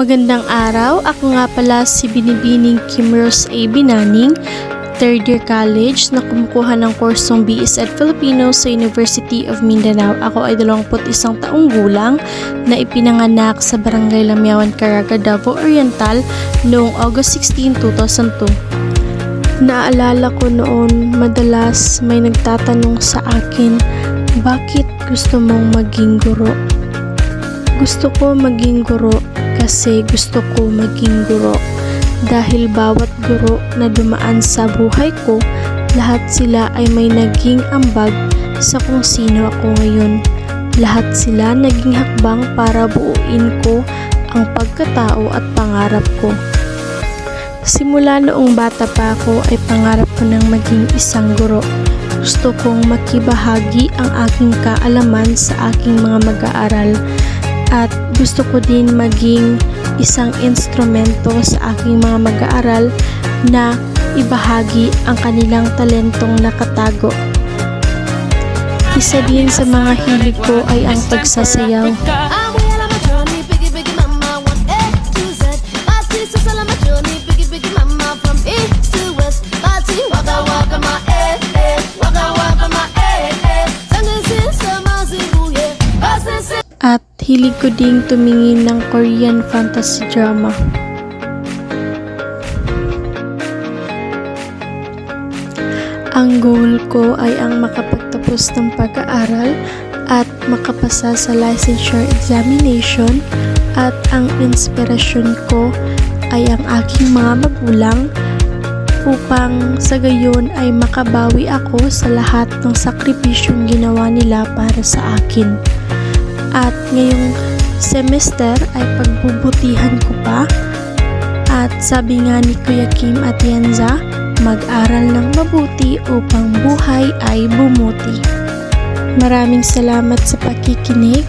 Magandang araw, ako nga pala si Binibining Kim Rose A. Binaning, third year college na kumukuha ng kursong BS at Filipino sa University of Mindanao. Ako ay 21 taong gulang na ipinanganak sa Barangay Lamyawan, Caraga, Davao Oriental noong August 16, 2002. Naalala ko noon, madalas may nagtatanong sa akin, bakit gusto mong maging guro? Gusto ko maging guro kasi gusto ko maging guro. Dahil bawat guro na dumaan sa buhay ko, lahat sila ay may naging ambag sa kung sino ako ngayon. Lahat sila naging hakbang para buuin ko ang pagkatao at pangarap ko. Simula noong bata pa ako ay pangarap ko ng maging isang guro. Gusto kong makibahagi ang aking kaalaman sa aking mga mag-aaral at gusto ko din maging isang instrumento sa aking mga mag-aaral na ibahagi ang kanilang talentong nakatago. Isa din sa mga hilig ko ay ang pagsasayaw. At hilig ko ding tumingin ng Korean fantasy drama. Ang goal ko ay ang makapagtapos ng pag-aaral at makapasa sa licensure examination at ang inspirasyon ko ay ang aking mga magulang upang sa gayon ay makabawi ako sa lahat ng sakripisyong ginawa nila para sa akin. At ngayong semester ay pagbubutihan ko pa at sabi nga ni Kuya Kim at Yenza, mag-aral ng mabuti upang buhay ay bumuti. Maraming salamat sa pakikinig.